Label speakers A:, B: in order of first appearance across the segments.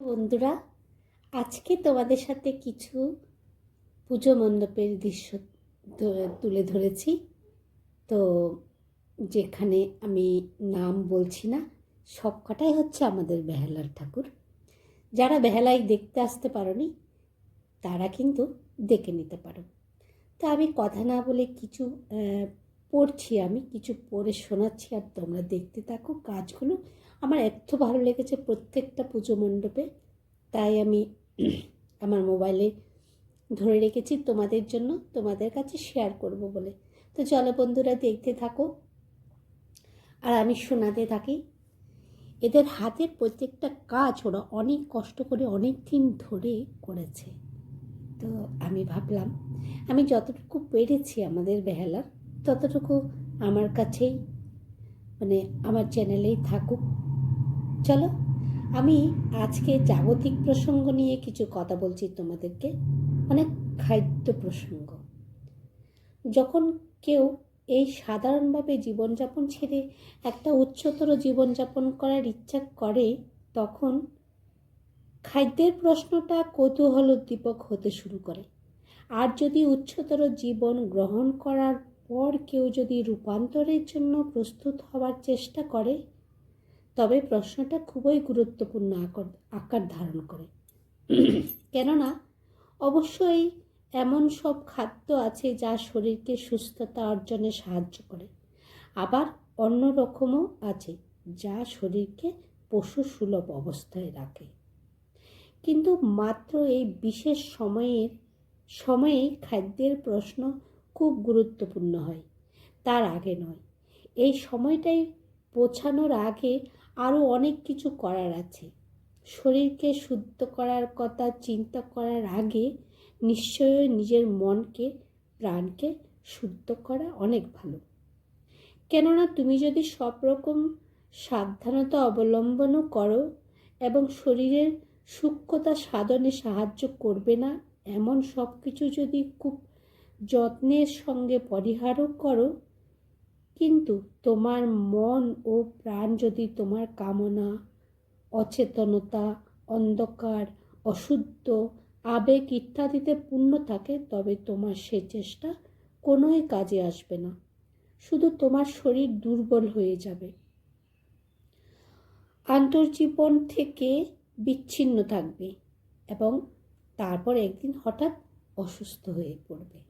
A: বন্ধুরা, আজকে তোমাদের সাথে কিছু পুজো মণ্ডপের দৃশ্য তুলে ধরেছি। তো যেখানে আমি নাম বলছি না সব কটাই হচ্ছে আমাদের বেহালার ঠাকুর। যারা বেহালায় দেখতে আসতে পারোনি, তারা কিন্তু দেখে নিতে পারো। তো আমি কথা না বলে কিছু পড়ছি আমি, কিছু পড়ে শোনাচ্ছি আর তোমরা দেখতে থাকো কাজগুলো। আমার এত ভালো লেগেছে প্রত্যেকটা পুজো মণ্ডপে। তাই আমি আমার মোবাইলে ধরে রেখেছি তোমাদের জন্য, তোমাদের কাছে শেয়ার করব বলে। তো চলো বন্ধুরা, দেখতে থাকো। আর আমি শোনাতে থাকি। এদের হাতের প্রত্যেকটা কাজ ওরা অনেক কষ্ট করে অনেক দিন ধরে করেছে। তো আমি ভাবলাম, আমি যতটুকু পেরেছি আমাদের বেহালার, ততটুকু আমার কাছেই মানে আমার চ্যানেলেই থাকুক। চলো, আমি আজকে জাগতিক প্রসঙ্গ নিয়ে কিছু কথা বলছি তোমাদেরকে। অনেক খাদ্য প্রসঙ্গ। যখন কেউ এই সাধারণভাবে জীবনযাপন ছেড়ে একটা উচ্চতর জীবনযাপন করার ইচ্ছা করে, তখন খাদ্যের প্রশ্নটা কৌতূহলোদ্দীপক হতে শুরু করে। আর যদি উচ্চতর জীবন গ্রহণ করার পর কেউ যদি রূপান্তরের জন্য প্রস্তুত হওয়ার চেষ্টা করে তবে প্রশ্নটা খুবই গুরুত্বপূর্ণ আকার আকার ধারণ করে। কেননা অবশ্যই এমন সব খাদ্য আছে যা শরীরকে সুস্থতা অর্জনে সাহায্য করে। আবার অন্য রকমও আছে যা শরীরকে পশু সুলভ অবস্থায় রাখে। কিন্তু মাত্র এই বিশেষ সময়ের সময়েই খাদ্যের প্রশ্ন খুব গুরুত্বপূর্ণ হয়। তার আগে নয়। এই সময়টাই পৌঁছানোর আগে আরও অনেক কিছু করার আছে। শরীরকে শুদ্ধ করার কথা চিন্তা করার আগে নিশ্চয়ই নিজের মনকে, প্রাণকে শুদ্ধ করা অনেক ভালো। কেননা তুমি যদি সব রকম সাবধানতা অবলম্বনও করো এবং শরীরের সূক্ষ্মতা সাধনে সাহায্য করবে না, এমন সব কিছু যদি খুব যত্নের সঙ্গে পরিহারও করো কিন্তু তোমার মন ও প্রাণ যদি তোমার কামনা, অচেতনতা, অন্ধকার, অশুদ্ধ, আবেগ ইত্যাদিতে পূর্ণ থাকে, তবে তোমার সে চেষ্টা কোনোই কাজে আসবে না। শুধু তোমার শরীর দুর্বল হয়ে যাবে। আন্তর্জীবন থেকে বিচ্ছিন্ন থাকবে এবং তারপর একদিন হঠাৎ অসুস্থ হয়ে পড়বে।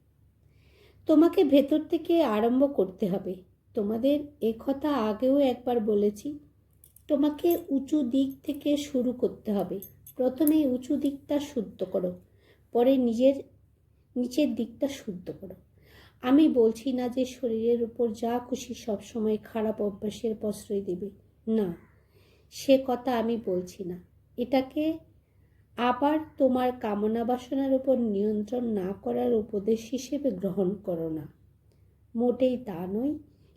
A: তোমাকে ভেতর থেকে আরম্ভ করতে হবে। তোমাদের এ কথা আগেও একবার বলেছি। তোমাকে উঁচু দিক থেকে শুরু করতে হবে। প্রথমে উঁচু দিকটা শুদ্ধ করো, পরে নিজের নিচের দিকটা শুদ্ধ করো। আমি বলছি না যে শরীরের উপর যা খুশি সবসময় খারাপ অভ্যাসের প্রশ্রয় দেবে। না, সে কথা আমি বলছি না। এটাকে আবার তোমার কামনা বাসনার উপর নিয়ন্ত্রণ না করার উপদেশ হিসেবে গ্রহণ করো না। মোটেই তা নয়।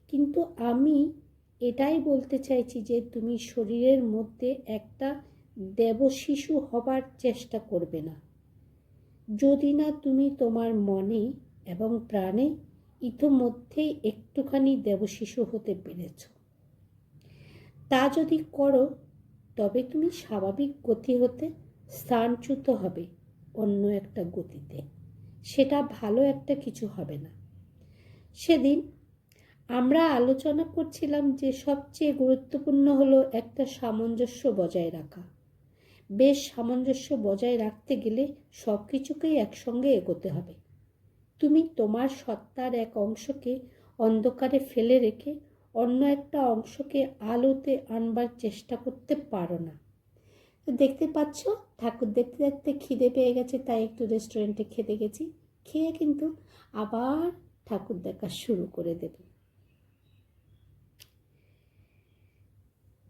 A: কিন্তু আমি এটাই বলতে চাইছি যে তুমি শরীরের মধ্যে একটা দেবশিশু হবার চেষ্টা করবে না। যদি না তুমি তোমার মনে এবং প্রাণে ইতোমধ্যেই একটুখানি দেবশিশু হতে পেরেছ। তা যদি করো, তবে তুমি স্বাভাবিক গতি হতে স্থানচ্যুত হবে অন্য একটা গতিতে। সেটা ভালো একটা কিছু হবে না। সেদিন আমরা আলোচনা করছিলাম যে সবচেয়ে গুরুত্বপূর্ণ হলো একটা সামঞ্জস্য বজায় রাখা। বেশ সামঞ্জস্য বজায় রাখতে গেলে সব কিছুকেই একসঙ্গে এগোতে হবে। তুমি তোমার সত্তার এক অংশকে অন্ধকারে ফেলে রেখে অন্য একটা অংশকে আলোতে আনবার চেষ্টা করতে পারো না। দেখতে পাচ্ছ? ঠাকুর দেখতে দেখতে খিদে পেয়ে গেছে, তাই একটু রেস্টুরেন্টে খেতে গেছি। খেয়ে কিন্তু আবার ঠাকুর দেখা শুরু করে দেব।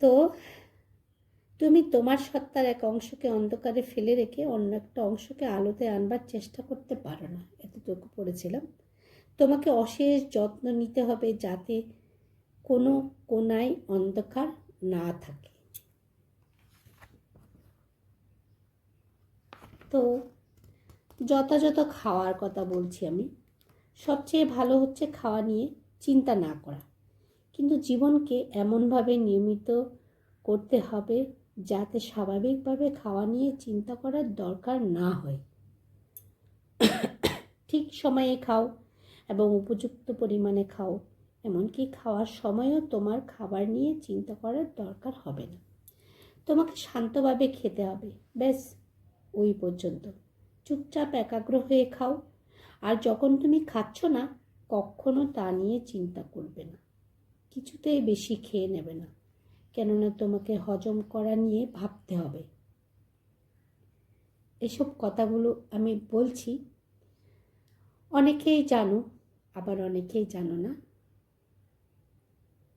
A: তো তুমি তোমার সত্তার এক অংশকে অন্ধকারে ফেলে রেখে অন্য একটা অংশকে আলোতে আনবার চেষ্টা করতে পারো না, এতটুকু পড়েছিলাম। তোমাকে অশেষ যত্ন নিতে হবে যাতে কোনো কোনায় অন্ধকার না থাকে। তো যথাযথ খাওয়ার কথা বলছি আমি, সবচেয়ে ভালো হচ্ছে খাওয়া নিয়ে চিন্তা না করা। কিন্তু জীবনকে এমনভাবে নিয়মিত করতে হবে যাতে স্বাভাবিকভাবে খাওয়া নিয়ে চিন্তা করার দরকার না হয়। ঠিক সময়ে খাও এবং উপযুক্ত পরিমাণে খাও, এমনকি খাওয়ার সময়ও তোমার খাবার নিয়ে চিন্তা করার দরকার হবে না। তোমাকে শান্তভাবে খেতে হবে, ব্যাস, ওই পর্যন্ত। চুপচাপ একাগ্র হয়ে খাও, আর যখন তুমি খাচ্ছ না, কখনো তা নিয়ে চিন্তা করবে না। কিছুতেই বেশি খেয়ে নেবে না। কেননা তোমাকে হজম করা নিয়ে ভাবতে হবে। এসব কথাগুলো আমি বলছি। অনেকেই জানো, আবার অনেকেই জানো না।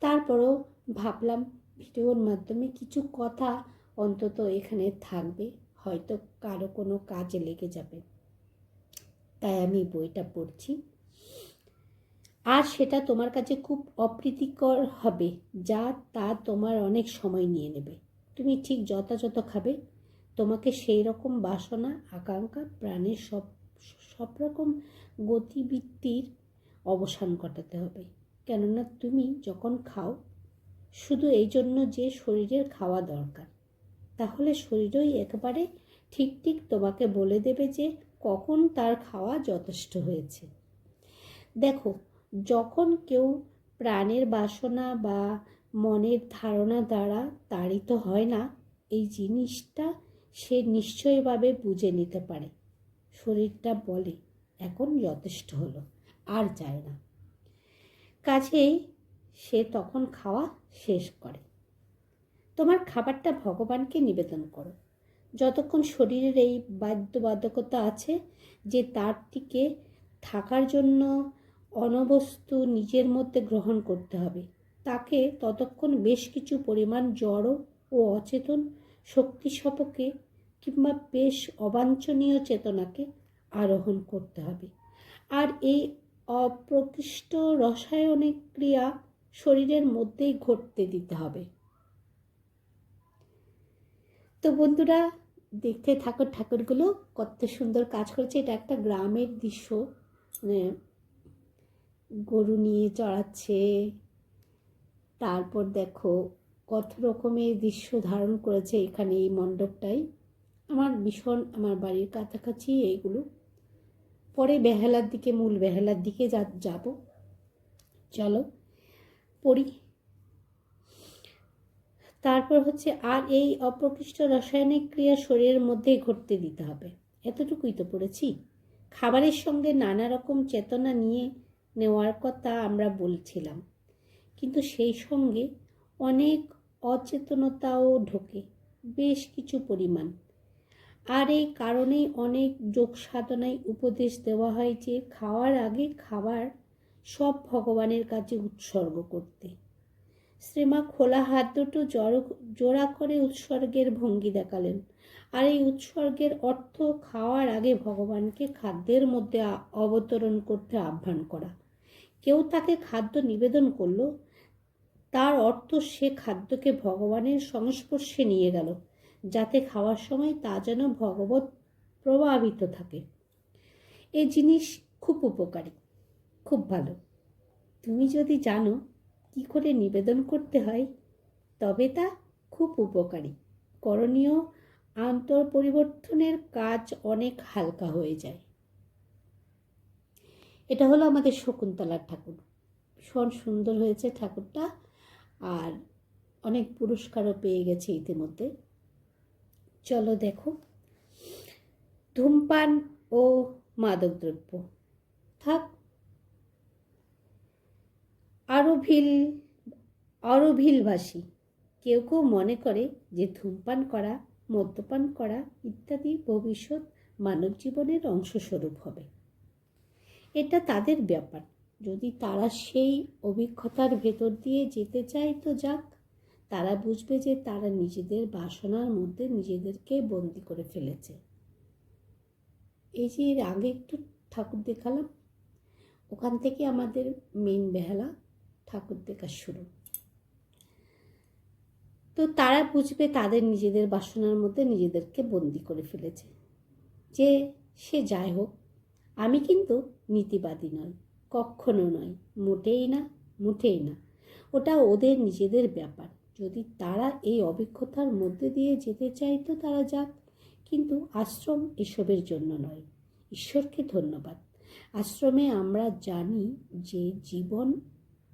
A: তারপরও ভাবলাম, ভিডিওর মাধ্যমে কিছু কথা অন্তত এখানে থাকবে, হয়তো কারও কোনো কাজে লেগে যাবে। তাই আমি বইটা পড়ছি। আর সেটা তোমার কাছে খুব অপ্রীতিকর হবে, যা তা তোমার অনেক সময় নিয়ে নেবে। তুমি ঠিক যথাযথ খাবে। তোমাকে সেই রকম বাসনা, আকাঙ্ক্ষা, প্রাণের সব সব রকম গতিবৃত্তির অবসান ঘটাতে হবে। কেননা তুমি যখন খাও, শুধু এই জন্য যে শরীরের খাওয়া দরকার, তাহলে শরীরই একবারে ঠিক ঠিক তোমাকে বলে দেবে যে কখন তার খাওয়া যথেষ্ট হয়েছে। দেখো যখন কেউ প্রাণের বাসনা বা মনের ধারণা দ্বারা তাড়িত হয় না, এই জিনিসটা সে নিশ্চয়ভাবে বুঝে নিতে পারে। শরীরটা বলে, এখন যথেষ্ট হলো, আর যায় না। কাজেই সে তখন খাওয়া শেষ করে। তোমার খাবারটা ভগবানকে নিবেদন করো। যতক্ষণ শরীরের এই বাধ্যবাধকতা আছে যে তার টিকে থাকার জন্য অনবস্তু নিজের মধ্যে গ্রহণ করতে হবে। তাকে ততক্ষণ বেশ কিছু পরিমাণ জড় ও অচেতন শক্তি সপকে কিংবা বেশ অবাঞ্ছনীয় চেতনাকে আরোহণ করতে হবে। আর এই অপ্রকৃষ্ট রসায়নিক ক্রিয়া শরীরের মধ্যেই ঘটতে দিতে হবে। তো বন্ধুরা, দেখতে ঠাকুর ঠাকুরগুলো, কত সুন্দর কাজ করেছে। এটা একটা গ্রামের দৃশ্য। মানে গরু নিয়ে চড়াচ্ছে। তারপর দেখো কত রকমের দৃশ্য ধারণ করেছে এখানে এই মণ্ডপটাই। আমার ভীষণ আমার বাড়ির কাছাকাছি এইগুলো। পরে বেহালার দিকে, মূল বেহালার দিকে যা, যাব। চলো পড়ি। তারপর হচ্ছে আর এই অপ্রকৃষ্ট রাসায়নিক ক্রিয়া শরীরের মধ্যেই ঘটতে দিতে হবে। এতটুকুই তো পড়েছি। খাবারের সঙ্গে নানা রকম চেতনা নিয়ে নেওয়ার কথা আমরা বলছিলাম। কিন্তু সেই সঙ্গে অনেক অচেতনতাও ঢোকে, বেশ কিছু পরিমাণ। আর এই কারণেই অনেক যোগ সাধনায় উপদেশ দেওয়া হয় যে, খাওয়ার আগে খাবার সব ভগবানের কাছে উৎসর্গ করতে। শ্রীমা খোলা হাত দুটো জড়ো, জোড়া করে উৎসর্গের ভঙ্গি দেখালেন। আর এই উৎসর্গের অর্থ খাওয়ার আগে ভগবানকে খাদ্যের মধ্যে অবতরণ করতে আহ্বান করা। কেউ তাকে খাদ্য নিবেদন করল, তার অর্থ সে খাদ্যকে ভগবানের সংস্পর্শে নিয়ে গেল, যাতে খাওয়ার সময় তা যেন ভগবত প্রভাবিত থাকে। এই জিনিস খুব উপকারী, খুব ভালো। তুমি যদি জানো কি করে নিবেদন করতে হয়, তবে তা খুব উপকারী। করণীয় আন্তর পরিবর্তনের কাজ অনেক হালকা হয়ে যায়। এটা হলো আমাদের শকুন্তলার ঠাকুর। ভীষণ সুন্দর হয়েছে ঠাকুরটা আর অনেক পুরস্কারও পেয়ে গেছে ইতিমধ্যে। চলো দেখো। ধূমপান ও মাদকদ্রব্য। থাক। আরও ভিল আরও ভিলভাষী কেউ কেউ মনে করে যে ধূমপান করা, মদ্যপান করা ইত্যাদি ভবিষ্যৎ মানব জীবনের অংশস্বরূপ হবে। এটা তাদের ব্যাপার। যদি তারা সেই অভিজ্ঞতার ভেতর দিয়ে যেতে চায় তো যাক, তারা বুঝবে যে তারা নিজেদের বাসনার মধ্যে নিজেদেরকে বন্দি করে ফেলেছে। এই যে এর আগে একটু ঠাকুর দেখালাম, ওখান থেকে আমাদের মেন বেহালা ঠাকুর দেখা শুরু। তো তারা বুঝবে তাদের নিজেদের বাসনার মধ্যে নিজেদেরকে বন্দি করে ফেলেছে। যে সে যাই হোক, আমি কিন্তু নীতিবাদী নয়, কখনো নয়, মোটেই না মোটেই না। ওটা ওদের নিজেদের ব্যাপার। যদি তারা এই অভিজ্ঞতার মধ্যে দিয়ে যেতে চায় তো তারা যাক। কিন্তু আশ্রম এসবের জন্য নয়। ঈশ্বরকে ধন্যবাদ। আশ্রমে আমরা জানি যে জীবন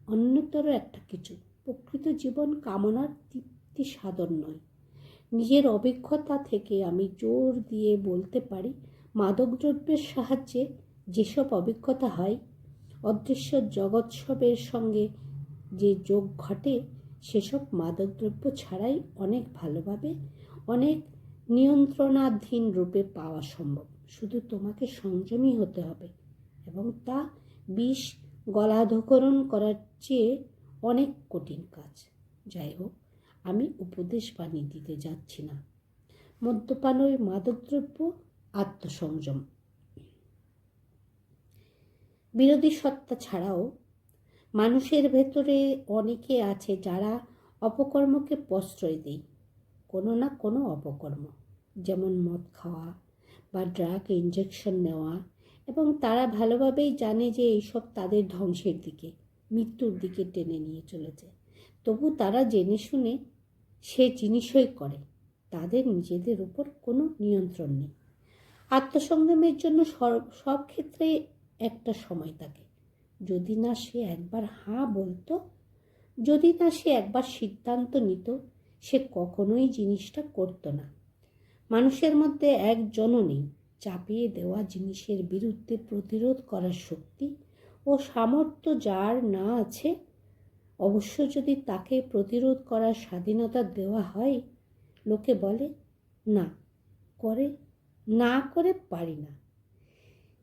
A: অন্যতর একটা কিছু। প্রকৃত জীবন কামনার তৃপ্তি সাধন নয়। নিজের অভিজ্ঞতা থেকে আমি জোর দিয়ে বলতে পারি, মাদকদ্রব্যের সাহায্যে যেসব অভিজ্ঞতা হয়, অদৃশ্য জগৎসবের সঙ্গে যে যোগ ঘটে, সেসব মাদকদ্রব্য ছাড়াই অনেক ভালোভাবে, অনেক নিয়ন্ত্রণাধীন রূপে পাওয়া সম্ভব। শুধু তোমাকে সংযমী হতে হবে এবং তা বিষ গলাধকরণ করার চেয়ে অনেক কঠিন কাজ। যাই হোক আমি উপদেশ বাণী দিতে যাচ্ছি না। মদ্যপান ওই মাদকদ্রব্য আত্মসংযম। বিরোধী সত্তা ছাড়াও মানুষের ভেতরে অনেকে আছে যারা অপকর্মকে প্রশ্রয় দেয়, কোনো না কোনো অপকর্ম। যেমন মদ খাওয়া বা ড্রাগ ইঞ্জেকশন নেওয়া এবং তারা ভালোভাবেই জানে যে এইসব তাদের ধ্বংসের দিকে, মৃত্যুর দিকে টেনে নিয়ে চলেছে। তবু তারা জেনে শুনে সে জিনিসই করে, তাদের নিজেদের উপর কোনো নিয়ন্ত্রণ নেই। আত্মসংযমের জন্য সব ক্ষেত্রে একটা সময় থাকে। যদি না সে একবার হাঁ বলতো, যদি না সে একবার সিদ্ধান্ত নিত, সে কখনোই জিনিসটা করতো না। মানুষের মধ্যে একজনও নেই। চাপিয়ে দেওয়া জিনিসের বিরুদ্ধে প্রতিরোধ করার শক্তি ও সামর্থ্য যার না আছে, অবশ্য যদি তাকে প্রতিরোধ করার স্বাধীনতা দেওয়া হয়, লোকে বলে, না করে না করে পারি না।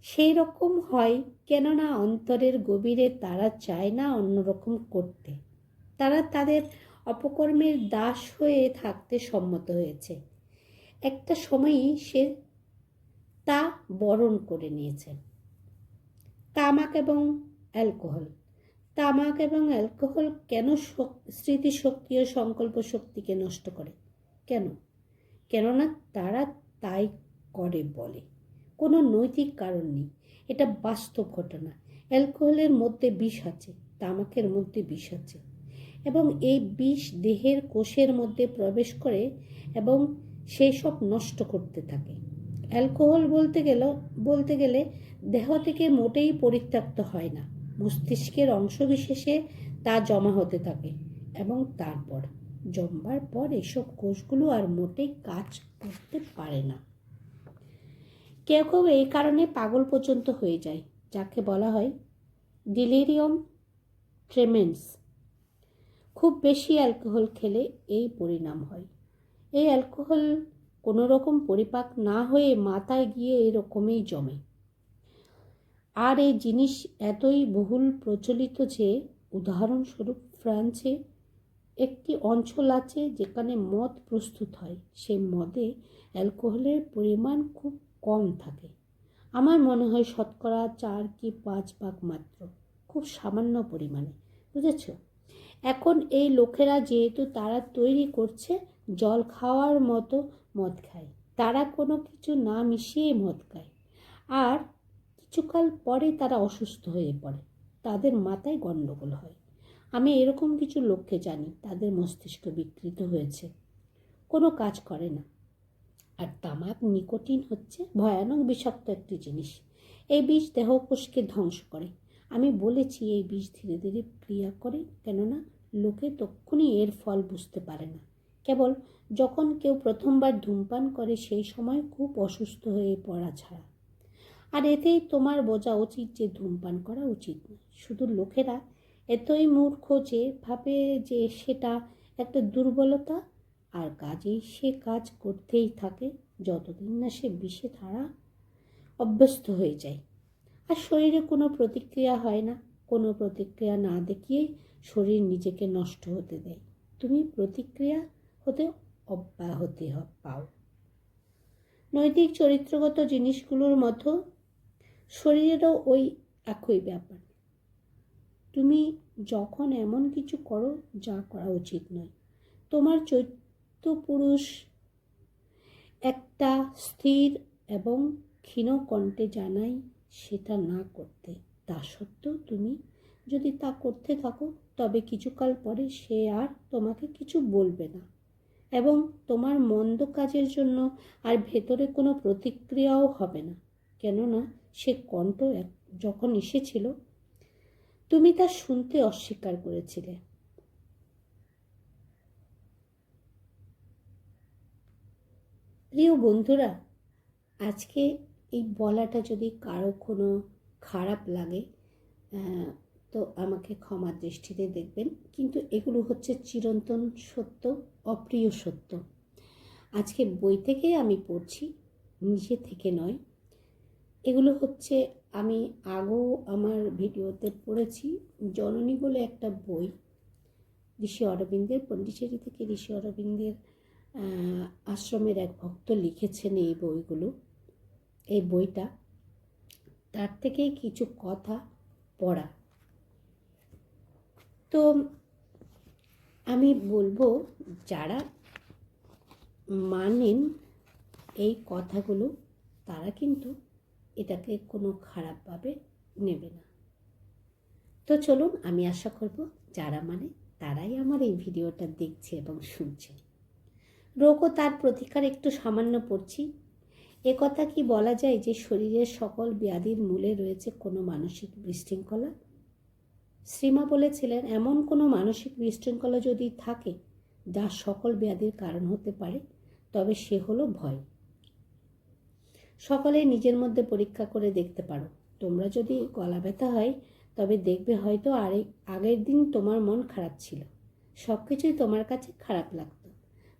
A: সেই রকম হয় কেননা অন্তরের গভীরে তারা চায় না অন্যরকম করতে। তারা তাদের অপকর্মের দাস হয়ে থাকতে সম্মত হয়েছে। একটা সময়ই সে তা বরণ করে নিয়েছে। তামাক এবং অ্যালকোহল। তামাক এবং অ্যালকোহল কেন স্মৃতিশক্তি ও সংকল্প শক্তিকে নষ্ট করে? কেন? কেননা তারা তাই করে বলে। কোনো নৈতিক কারণ নেই। এটা বাস্তব ঘটনা। অ্যালকোহলের মধ্যে বিষ আছে, তামাকের মধ্যে বিষ আছে এবং এই বিষ দেহের কোষের মধ্যে প্রবেশ করে এবং সেই সব নষ্ট করতে থাকে। অ্যালকোহল বলতে গেল, বলতে গেলে দেহ থেকে মোটেই পরিত্যক্ত হয় না। মস্তিষ্কের অংশবিশেষে তা জমা হতে থাকে এবং তারপর, জমবার পর এসব কোষগুলো আর মোটেই কাজ করতে পারে না। কেউ কেউ এই কারণে পাগল পর্যন্ত হয়ে যায়, যাকে বলা হয় ডিলেরিয়াম ট্রেমেন্স খুব বেশি অ্যালকোহল খেলে এই পরিণাম হয়। এই অ্যালকোহল কোনো রকম পরিপাক না হয়ে মাথায় গিয়ে এরকমই জমে। আর এই জিনিস এতই বহুল প্রচলিত যে, উদাহরণস্বরূপ ফ্রান্সে একটি অঞ্চল আছে যেখানে মদ প্রস্তুত হয়। সেই মদে অ্যালকোহলের পরিমাণ খুব কম থাকে। আমার মনে হয় শতকরা চার কি পাঁচ ভাগ মাত্র। খুব সামান্য পরিমাণে, বুঝেছ? এখন এই লোকেরা যেহেতু তারা তৈরি করছে, জল খাওয়ার মতো মদ খায়। তারা কোনো কিছু না মিশিয়ে মদ খায়। আর কিছুকাল পরে তারা অসুস্থ হয়ে পড়ে। তাদের মাথায় গণ্ডগোল হয়। আমি এরকম কিছু লোককে জানি, তাদের মস্তিষ্ক বিকৃত হয়েছে। কোনো কাজ করে না। আর তামাক নিকোটিন হচ্ছে ভয়ানক বিষাক্ত একটি জিনিস। এই বিষ দেহকোষকে ধ্বংস করে। আমি বলেছি এই বিষ ধীরে ধীরে ক্রিয়া করে, কেননা লোকে তক্ষুনি এর ফল বুঝতে পারে না। কেবল যখন কেউ প্রথমবার ধূমপান করে, সেই সময় খুব অসুস্থ হয়ে পড়া ছাড়া। আর এতেই তোমার বোঝা উচিত যে ধূমপান করা উচিত নয় শুধু লোকেরা এতই মূর্খ যে ভাবে যে সেটা একটা দুর্বলতা আর কাজেই সে কাজ করতেই থাকে, যতদিন না সে বিষে তারা অভ্যস্ত হয়ে যায়। আর শরীরে কোনো প্রতিক্রিয়া হয় না। কোনো প্রতিক্রিয়া না দেখিয়ে শরীর নিজেকে নষ্ট হতে দেয়। তুমি প্রতিক্রিয়া হতে অব্যাহতি পাও। নৈতিক চরিত্রগত জিনিসগুলোর মতো শরীরেরও ওই একই ব্যাপার। তুমি যখন এমন কিছু করো, যা করা উচিত নয়। তোমার চৈত্য পুরুষ একটা স্থির এবং ক্ষীণ কণ্ঠে জানাই, সেটা না করতে। তা সত্ত্বেও তুমি যদি তা করতে থাকো, তবে কিছুকাল পরে সে আর তোমাকে কিছু বলবে না এবং তোমার মন্দ কাজের জন্য আর ভেতরে কোনো প্রতিক্রিয়াও হবে না। কেননা সে কণ্ঠ যখন এসেছিল, তুমি তা শুনতে অস্বীকার করেছিলে। প্রিয় বন্ধুরা, আজকে এই বলাটা যদি কারও কোনো খারাপ লাগে তো আমাকে ক্ষমার দৃষ্টিতে দেখবেন। কিন্তু এগুলো হচ্ছে চিরন্তন সত্য, অপ্রিয় সত্য। আজকে বই থেকে আমি পড়ছি, নিজে থেকে নয়। এগুলো হচ্ছে আমি আগেও আমার ভিডিওতে পড়েছি, জননী বলে একটা বই, ঋষি অরবিন্দের পন্ডিচেরি থেকে ঋষি অরবিন্দের আশ্রমের এক ভক্ত লিখেছেন এই বইগুলো, এই বইটা। তার থেকেই কিছু কথা পড়া। তো আমি বলব, যারা মানেন এই কথাগুলো, তারা কিন্তু এটাকে কোনো খারাপভাবে নেবে না। তো চলুন, আমি আশা করব, যারা মানে তারাই আমার এই ভিডিওটা দেখছে এবং শুনছে। রোগ ও তার প্রতিকার একটু সামান্য পড়ছি। কথা কি বলা যায় যে শরীরের সকল ব্যাধির মূলে রয়েছে কোনো মানসিক বিশৃঙ্খলা? শ্রীমা বলেছিলেন, এমন কোনো মানসিক বিশৃঙ্খলা যদি থাকে, যা সকল ব্যাধির কারণ হতে পারে, তবে সে হলো ভয়। সকলে নিজের মধ্যে পরীক্ষা করে দেখতে পারো। তোমরা যদি গলা ব্যথা হয়, তবে দেখবে হয়তো আরেক আগের দিন তোমার মন খারাপ ছিল। সব কিছুই তোমার কাছে খারাপ লাগতো।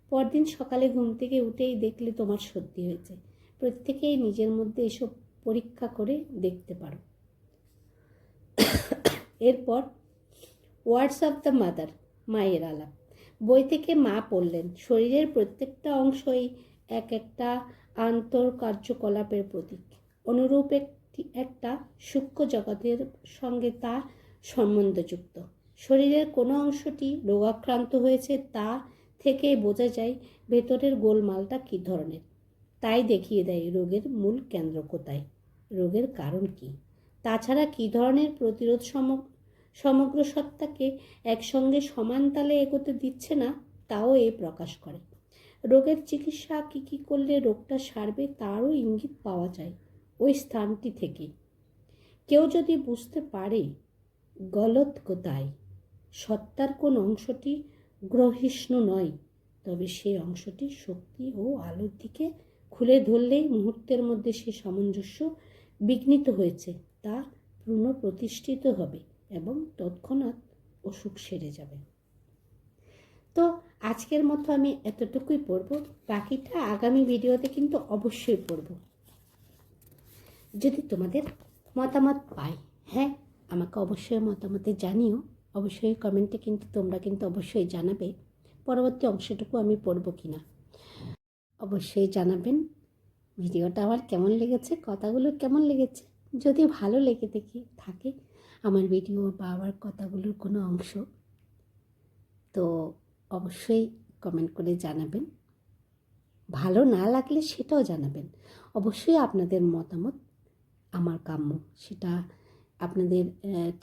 A: পরদিন সকালে ঘুম থেকে উঠেই দেখলে তোমার সর্দি হয়েছে। প্রত্যেকেই নিজের মধ্যে এসব পরীক্ষা করে দেখতে পারো। এরপর ওয়ার্ডস অফ দ্য মাদার মায়ের আলাপ। বই থেকে মা পড়লেন। শরীরের প্রত্যেকটা অংশই এক একটা আন্তর কার্যকলাপের প্রতীক। অনুরূপ একটি, একটা সূক্ষ্ম জগতের সঙ্গে তা সম্বন্ধযুক্ত। শরীরের কোনো অংশটি রোগাক্রান্ত হয়েছে, তা থেকে বোঝা যায় ভেতরের গোলমালটা কী ধরনের। তাই দেখিয়ে দেয় রোগের মূল কেন্দ্র কোথায়। রোগের কারণ কী? তাছাড়া কী ধরনের প্রতিরোধ সম- সমগ্র সত্তাকে একসঙ্গে সমান তালে এগোতে দিচ্ছে না, তাও এ প্রকাশ করে। রোগের চিকিৎসা কী কী করলে রোগটা সারবে তারও ইঙ্গিত পাওয়া যায় ওই স্থানটি থেকে। কেউ যদি বুঝতে পারে গলত কোথায়, সত্তার কোন অংশটি গ্রহিষ্ণু নয়, তবে সেই অংশটি শক্তি ও আলোর দিকে খুলে ধরলেই মুহূর্তের মধ্যে সে সামঞ্জস্য বিঘ্নিত হয়েছে, তা পুনঃপ্রতিষ্ঠিত হবে এবং তৎক্ষণাৎ অসুখ সেরে যাবে। তো আজকের মতো আমি এতটুকুই পড়ব, বাকিটা আগামী ভিডিওতে কিন্তু অবশ্যই পড়ব। যদি তোমাদের মতামত পাই হ্যাঁ আমাকে অবশ্যই মতামতে জানিও। অবশ্যই কমেন্টে কিন্তু তোমরা কিন্তু অবশ্যই জানাবে পরবর্তী অংশটুকু আমি পড়ব কি না অবশ্যই জানাবেন ভিডিওটা আমার কেমন লেগেছে, কথাগুলো কেমন লেগেছে, যদি ভালো লেগে দেখি থাকে আমার ভিডিও বা আমার কথাগুলোর কোনো অংশ, তো অবশ্যই কমেন্ট করে জানাবেন। ভালো না লাগলে সেটাও জানাবেন। অবশ্যই আপনাদের মতামত, আমার কাম্য, সেটা আপনাদের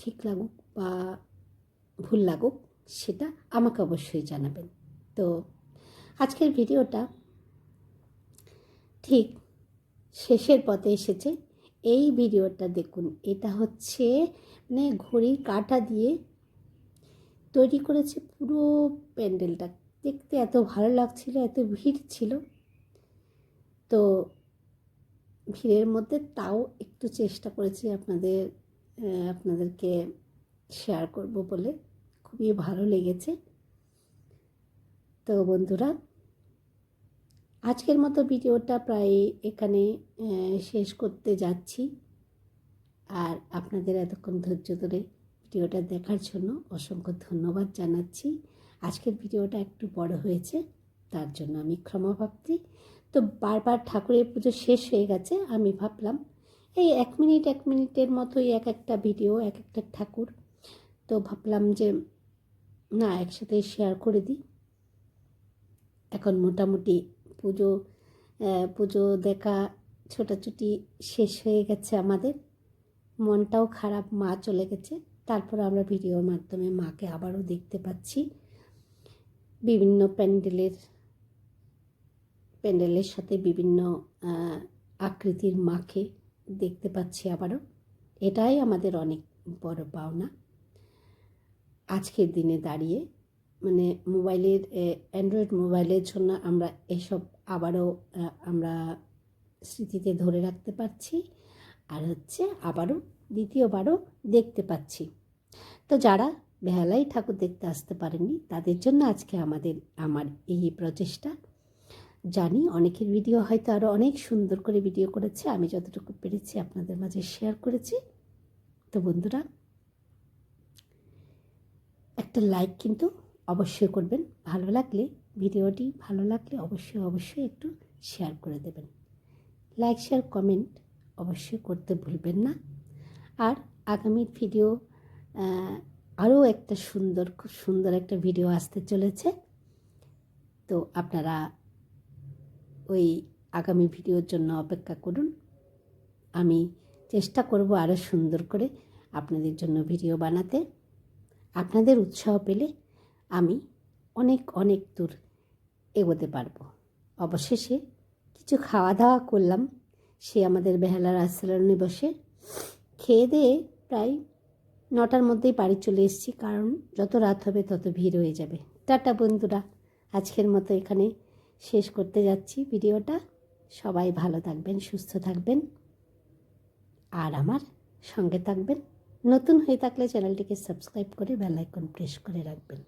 A: ঠিক লাগুক বা ভুল লাগুক, সেটা আমাকে অবশ্যই জানাবেন। তো আজকের ভিডিওটা ঠিক শেষের পথে এসেছে। এই ভিডিওটা দেখুন, এটা হচ্ছে মানে ঘড়ির কাঁটা দিয়ে তৈরি করেছে পুরো প্যান্ডেলটা। দেখতে এত ভালো লাগছিল, এত ভিড় ছিল। তো ভিড়ের মধ্যে তাও একটু চেষ্টা করেছি আপনাদের আপনাদেরকে শেয়ার করব বলে। খুবই ভালো লেগেছে। তো বন্ধুরা, আজকের মতো ভিডিওটা প্রায় এখানে শেষ করতে যাচ্ছি। আর আপনাদের এতক্ষণ ধৈর্য ধরে ভিডিওটা দেখার জন্য অসংখ্য ধন্যবাদ জানাচ্ছি। আজকের ভিডিওটা একটু বড় হয়েছে, তার জন্য আমি ক্ষমা ভাবছি। তো বারবার ঠাকুরের পুজো শেষ হয়ে গেছে, আমি ভাবলাম, এই এক মিনিট, এক মিনিটের মতোই এক একটা ভিডিও, এক একটা ঠাকুর। তো ভাবলাম যে না, একসাথে শেয়ার করে দিই। এখন মোটামুটি পুজো পুজো দেখা, ছোটাছুটি শেষ হয়ে গেছে আমাদের। মনটাও খারাপ, মা চলে গেছে। তারপর আমরা ভিডিওর মাধ্যমে মাকে আবারও দেখতে পাচ্ছি। বিভিন্ন প্যান্ডেলের প্যান্ডেলের সাথে বিভিন্ন আকৃতির মাকে দেখতে পাচ্ছি আবারও। এটাই আমাদের অনেক বড় পাওনা। আজকের দিনে দাঁড়িয়ে মানে মোবাইলের অ্যান্ড্রয়েড মোবাইলের জন্য আমরা এসব আবারও আমরা স্মৃতিতে ধরে রাখতে পারছি। আর হচ্ছে আবারও দ্বিতীয়বারও দেখতে পাচ্ছি। তো যারা বেহালাই ঠাকুর দেখতে আসতে পারেননি, তাদের জন্য আজকে আমাদের, আমার এই প্রচেষ্টা। জানি অনেকের ভিডিও হয়তো আরও অনেক সুন্দর করে ভিডিও করেছে, আমি যতটুকু পেরেছি আপনাদের মাঝে শেয়ার করেছি। তো বন্ধুরা একটা লাইক কিন্তু অবশ্যই করবেন। ভালো লাগলে, ভিডিওটি ভালো লাগলে অবশ্যই অবশ্যই একটু শেয়ার করে দেবেন। লাইক শেয়ার কমেন্ট অবশ্যই করতে ভুলবেন না। আর আগামী ভিডিও আরও একটা সুন্দর, খুব সুন্দর একটা ভিডিও আসতে চলেছে। তো আপনারা ওই আগামী ভিডিওর জন্য অপেক্ষা করুন। আমি চেষ্টা করব আরও সুন্দর করে আপনাদের জন্য ভিডিও বানাতে। আপনাদের উৎসাহ পেলে আমি অনেক অনেক দূর এগোতে পারব। অবশেষে কিছু খাওয়া দাওয়া করলাম। সে আমাদের বেহালার আশ্রয়ণে বসে খেয়ে দিয়ে প্রায় নটার মধ্যেই বাড়ি চলে এসেছি, কারণ যত রাত হবে তত ভিড় হয়ে যাবে। টাটা বন্ধুরা, আজকের মতো এখানে শেষ করতে যাচ্ছি ভিডিওটা। সবাই ভালো থাকবেন, সুস্থ থাকবেন। আর আমার সঙ্গে থাকবেন নতুন হয়ে থাকলে চ্যানেলটিকে সাবস্ক্রাইব করে বেল আইকন প্রেস করে রাখবেন।